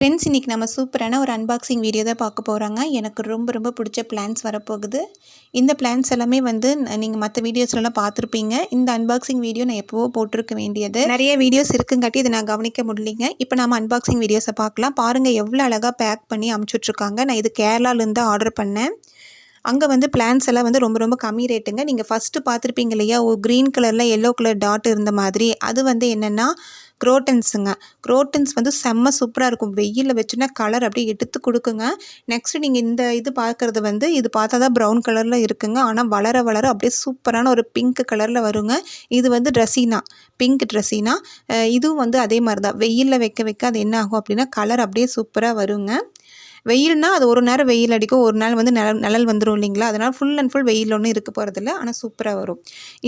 Friends இன்றைக்கி நம்ம சூப்பரான ஒரு அன்பாக்சிங் வீடியோ தான் பார்க்க போகிறாங்க எனக்கு ரொம்ப ரொம்ப பிடிச்ச பிளான்ஸ் வரப்போகுது. இந்த பிளான்ஸ் எல்லாமே வந்து நீங்கள் மற்ற வீடியோஸ்லாம் பார்த்துருப்பீங்க. இந்த அன்பாக்சிங் வீடியோ நான் எப்போவோ போட்டிருக்க வேண்டியது. நிறைய வீடியோஸ் இருக்குங்காட்டி இதை நான் கவனிக்க முடியலைங்க. இப்போ நம்ம அன்பாக்சிங் வீடியோஸை பார்க்கலாம். பாருங்கள் எவ்வளோ அழகாக பேக் பண்ணி அமுச்சுட்ருக்காங்க நான் இது கேரளாலேருந்து ஆர்டர் பண்ணேன். அங்கே வந்து பிளான்ஸ் எல்லாம் வந்து ரொம்ப ரொம்ப கம்மி ரேட்டுங்க நீங்கள் ஃபஸ்ட்டு பார்த்துருப்பீங்க இல்லையா? ஒரு க்ரீன் கலரில் எல்லோ கலர் டாட் இருந்த மாதிரி. அது வந்து என்னென்னா குரோட்டன்ஸுங்க குரோட்டன்ஸ் வந்து செம்ம சூப்பராக இருக்கும். வெயிலில் வச்சுன்னா கலர் அப்படியே எடுத்து கொடுக்குங்க. நெக்ஸ்ட்டு நீங்கள் இந்த இது பார்க்குறது வந்து இது பார்த்தா தான் ப்ரௌன் கலரில் இருக்குங்க. ஆனால் வளர வளர அப்படியே சூப்பரான ஒரு பிங்க் கலரில் வருங்க. இது வந்து ட்ரெஸ்ஸினா பிங்க் ட்ரெஸ்ஸினா இதுவும் வந்து அதே மாதிரி தான். வெயிலில் வைக்க வைக்க அது என்ன ஆகும் அப்படின்னா கலர் அப்படியே சூப்பராக வருங்க. வெயில்னால் அது ஒரு நேரம் வெயில் அடிக்கும் ஒரு நாள் வந்து நிழல் நிழல் வந்துடும் இல்லைங்களா? அதனால் ஃபுல் அண்ட் ஃபுல் வெயில் ஒன்றும் இருக்க போகிறதில்ல ஆனால் சூப்பராக வரும்.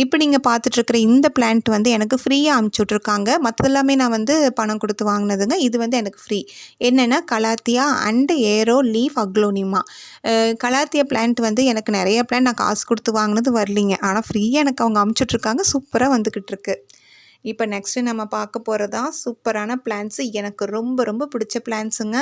இப்போ நீங்கள் பார்த்துட்ருக்குற இந்த பிளான்ட் வந்து எனக்கு ஃப்ரீயாக அமுச்சு விட்ருக்காங்க மற்றதெல்லாமே நான் வந்து பணம் கொடுத்து வாங்கினதுங்க இது வந்து எனக்கு ஃப்ரீ என்னென்னா calathea and arrow leaf aglaonema calathea plant வந்து எனக்கு நிறைய பிளான்ட் நான் காசு கொடுத்து வாங்கினது வரலிங்க. ஆனால் ஃப்ரீயாக எனக்கு அவங்க அமுச்சுட்ருக்காங்க சூப்பராக வந்துக்கிட்டு இருக்கு இப்போ நெக்ஸ்ட்டு நம்ம பார்க்க போகிறது தான் சூப்பரான பிளான்ஸு எனக்கு ரொம்ப ரொம்ப பிடிச்ச பிளான்ஸுங்க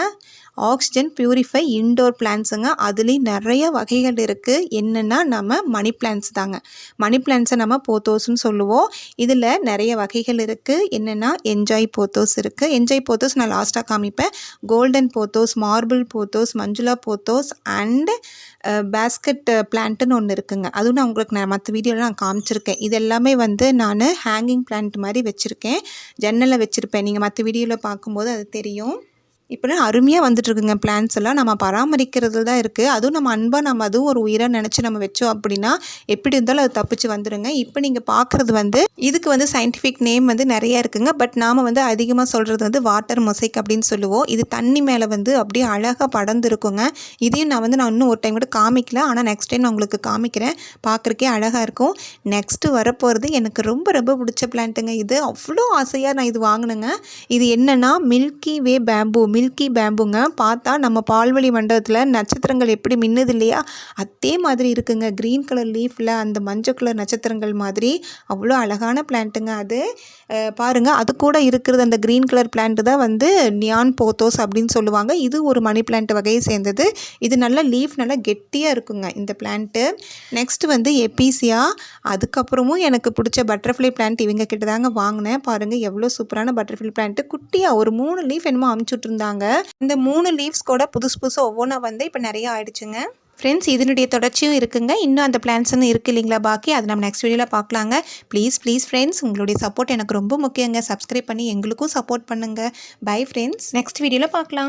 ஆக்சிஜன் ப்யூரிஃபை இன்டோர் பிளான்ஸுங்க அதுலேயும் நிறைய வகைகள் இருக்குது என்னென்னா நம்ம மணி பிளான்ஸ் தாங்க. மணி பிளான்ஸை நம்ம போத்தோஸ்ன்னு சொல்லுவோம். இதில் நிறைய வகைகள் இருக்குது என்னென்னா என்ஜாய் போத்தோஸ் இருக்குது என்ஜாய் போத்தோஸ் நான் லாஸ்ட்டாக காமிப்பேன். Golden pothos marble pothos Manjula pothos and basket பிளான்ட்டுன்னு ஒன்று இருக்குங்க. அதுவும் நான் உங்களுக்கு நான் மற்ற வீடியோவில் நான் காமிச்சிருக்கேன். இது எல்லாமே வந்து நான் ஹேங்கிங் பிளான்ட் மாதிரி மாதிரி வச்சுருக்கேன். ஜன்னலில் வச்சுருப்பேன். நீங்கள் மற்ற வீடியோவில் பார்க்கும்போது அது தெரியும். இப்போ அருமையாக வந்துட்டுருக்குங்க பிளான்ஸ் எல்லாம். நம்ம பராமரிக்கிறது தான் இருக்குது அதுவும் நம்ம அன்பாக நம்ம அதுவும் ஒரு உயிராக நினச்சி நம்ம வச்சோம் அப்படின்னா எப்படி இருந்தாலும் அது தப்பிச்சு வந்துடுங்க இப்போ நீங்கள் பார்க்குறது வந்து இதுக்கு வந்து சயின்டிஃபிக் நேம் வந்து நிறையா இருக்குங்க. பட் நாம் வந்து அதிகமாக சொல்கிறது வந்து வாட்டர் மொசைக் அப்படின்னு சொல்லுவோம். இது தண்ணி மேலே வந்து அப்படியே அழகாக படர்ந்துருக்குங்க. இதையும் நான் வந்து நான் இன்னும் ஒரு டைம் கூட காமிக்கல. ஆனால் நெக்ஸ்ட் டைம் நான் உங்களுக்கு காமிக்கிறேன். பார்க்குறக்கே அழகாக இருக்கும். நெக்ஸ்ட்டு வரப்போகிறது எனக்கு ரொம்ப ரொம்ப பிடிச்ச பிளான்ட்டுங்க இது அவ்வளோ ஆசையாக நான் இது வாங்கினேங்க. இது என்னென்னா மில்கி வே பேம்பூ மில்கி பேம்புங்க. பார்த்தா நம்ம பால்வழி மண்டபத்தில் நட்சத்திரங்கள் எப்படி மின்னுது இல்லையா? அதே மாதிரி இருக்குங்க. க்ரீன் கலர் லீஃபில் அந்த மஞ்சள் கலர் நட்சத்திரங்கள் மாதிரி அவ்வளோ அழகான பிளான்ட்டுங்க அது. பாருங்கள் அது கூட இருக்கிறது அந்த க்ரீன் கலர் பிளான்ட்டு தான் வந்து நியான் போத்தோஸ் அப்படின்னு சொல்லுவாங்க. இது ஒரு மணி பிளான்ட் வகையை சேர்ந்தது. இது நல்லா லீஃப் நல்லா கெட்டியாக இருக்குங்க இந்த பிளான்ட்டு. நெக்ஸ்ட் வந்து எபீசியா. அதுக்கப்புறமும் எனக்கு பிடிச்ச பட்டர்ஃப்ளை பிளான்ட் இவங்க கிட்ட தாங்க வாங்கினேன். பாருங்கள் எவ்வளோ சூப்பரான பட்டர்ஃப்ளை பிளான்ட்டு. குட்டியாக ஒரு மூணு லீஃப் என்னமோ அமுச்சுட்ருந்தாங்க கொடுத்துருக்காங்க இந்த மூணு லீவ்ஸ் கூட புதுசு புதுசாக ஒவ்வொன்றா வந்து இப்போ நிறைய ஆயிடுச்சுங்க. ஃப்ரெண்ட்ஸ் இதனுடைய தொடர்ச்சியும் இருக்குங்க. இன்னும் அந்த பிளான்ஸ்னு இருக்குது இல்லைங்களா பாக்கி? அது நம்ம நெக்ஸ்ட் வீடியோவில் பார்க்கலாங்க ப்ளீஸ் ப்ளீஸ் ஃப்ரெண்ட்ஸ் உங்களுடைய சப்போர்ட் எனக்கு ரொம்ப முக்கியங்க. சப்ஸ்கிரைப் பண்ணி எங்களுக்கும் சப்போர்ட் பண்ணுங்கள் பை ஃப்ரெண்ட்ஸ் நெக்ஸ்ட் வீடியோவில் பார்க்கலாம்